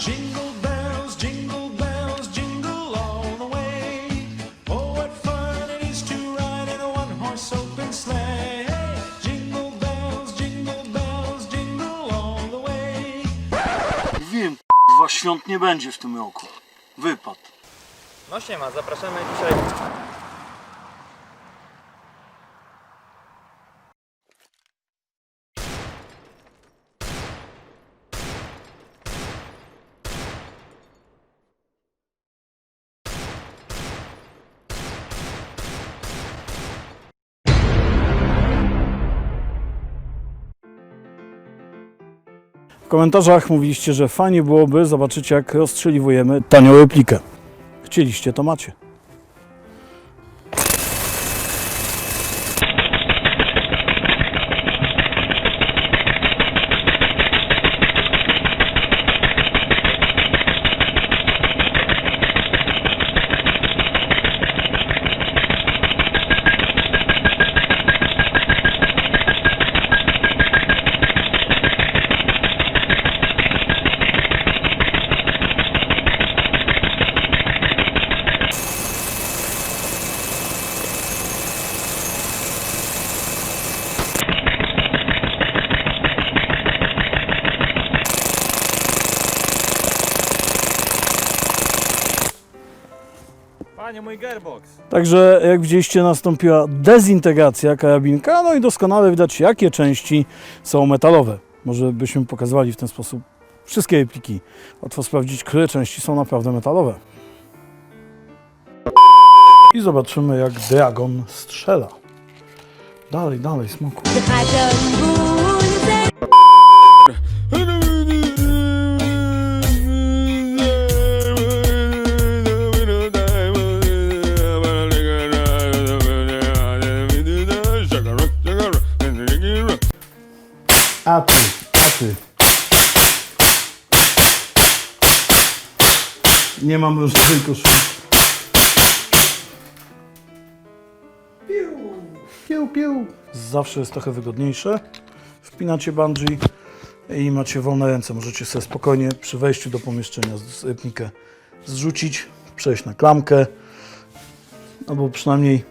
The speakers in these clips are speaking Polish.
Jingle bells, jingle bells, jingle all the way. Oh, what fun it is to ride in a one-horse open sleigh. Jingle bells, jingle bells, jingle all the way. Wiem, k***wa, świąt nie będzie w tym roku. Wypad. No siema, zapraszamy dzisiaj. Komentarzach mówiliście, że fajnie byłoby zobaczyć, jak rozstrzeliwujemy tanią replikę. Chcieliście, to macie. Panie, mój gearbox. Także jak widzieliście nastąpiła dezintegracja karabinka, no i doskonale widać jakie części są metalowe. Może byśmy pokazywali w ten sposób wszystkie repliki. Łatwo sprawdzić, które części są naprawdę metalowe. I zobaczymy jak Dragon strzela. Dalej, dalej, smoku. Dragon Nie mam już tej koszuli. Piu, piu. Zawsze jest trochę wygodniejsze. Wpinacie bungee i macie wolne ręce. Możecie sobie spokojnie przy wejściu do pomieszczenia z replikę zrzucić, przejść na klamkę, albo przynajmniej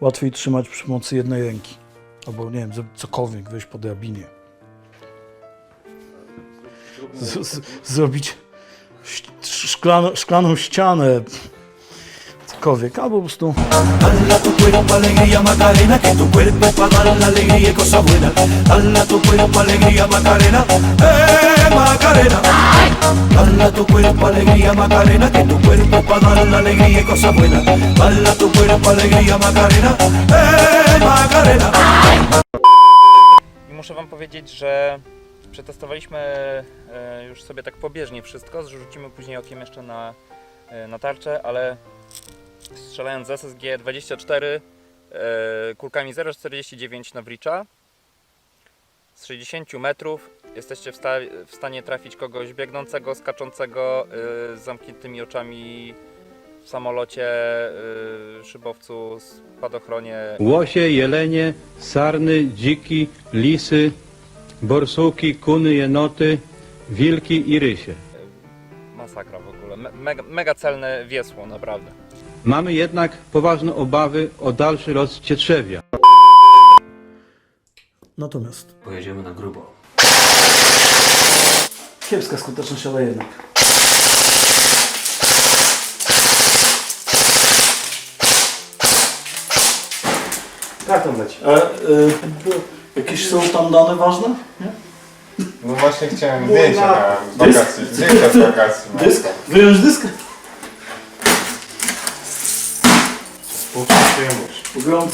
łatwiej trzymać przy pomocy jednej ręki. Albo nie wiem, cokolwiek, wejść po drabinie z, z, zrobić szklano, szklaną ścianę, cokolwiek, albo po prostu Dala tu cuerpo alegría Macarena, que tu cuerpo es para dar la alegría y cosas buenas. Dala tu cuerpo alegría Macarena, eh Macarena. Dala tu cuerpo alegría Macarena, que tu cuerpo es para dar la alegría y cosas buenas. Dala tu cuerpo alegría Macarena, eh Macarena. I muszę wam powiedzieć, że przetestowaliśmy e, już sobie tak pobieżnie wszystko. Zrzucimy później okiem jeszcze na, e, na tarczę, ale strzelając z SSG 24 e, kulkami 0,49 na Wricza z 60 metrów jesteście w, sta- w stanie trafić kogoś biegnącego, skaczącego z zamkniętymi oczami w samolocie, szybowcu, spadochronie, Łosie, jelenie, sarny, dziki, lisy, borsuki, kuny, jenoty, wilki i rysie. Masakra w ogóle. Me mega, mega celne wiesło, naprawdę. Mamy jednak poważne obawy o dalszy los cietrzewia. natomiast Pojedziemy na grubo. kiepska skuteczność, ale jednak. Jak tam leci? A, y, jakieś są tam dane ważne? Nie? No właśnie chciałem zdjęcia na- na wakacji. dysk? Zdjęcia z wakacji. mam. Dysk? Wyjąć dysk? Wygląd.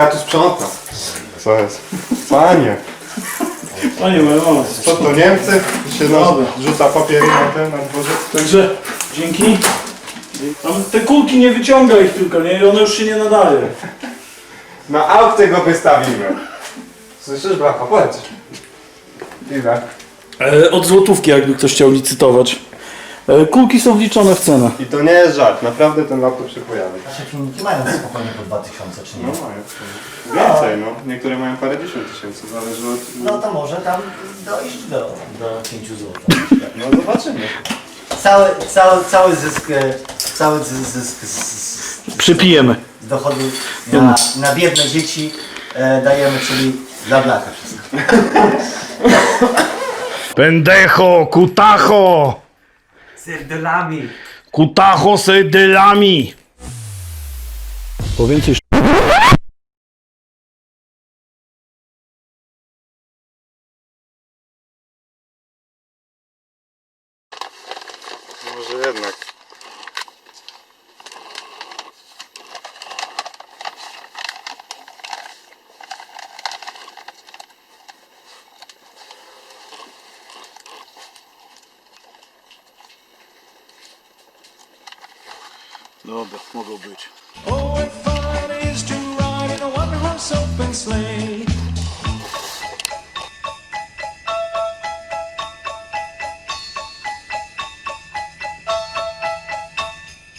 Ja tu sprzątam. Co jest? Panie, Panie moja mama. co to Niemcy? Się no, Dobra. rzuca papiery na ten, na dworzec. Także dzięki. Tam te kulki nie wyciąga ich tylko, nie? I one już się nie nadaje. Na aukcję go wystawimy. Słyszysz, bracha? Powiedz. Ile? E, od złotówki, jakby ktoś chciał licytować. E, Kulki są wliczone w cenę. I to nie jest żart, naprawdę ten laptop się pojawi. Nasze filmiki mają spokojnie po 2000, czy nie? No mają. Więcej no. Niektóre mają parę dziesiąt tysięcy, zależy od... No to może tam dojść do, do 5 zł. No zobaczymy. Cały, cały, cały zysk, e, cały zysk, zysk z, z, Przypijemy. z dochodu na, na biedne dzieci e, dajemy, czyli dla blaka wszystko. Pendejo, kutacho! Serdolami! Kutacho serdylami! Po więcej Może jednak. Dobra, mogą być. Oh, what fun it is to ride in a one horse open sleigh.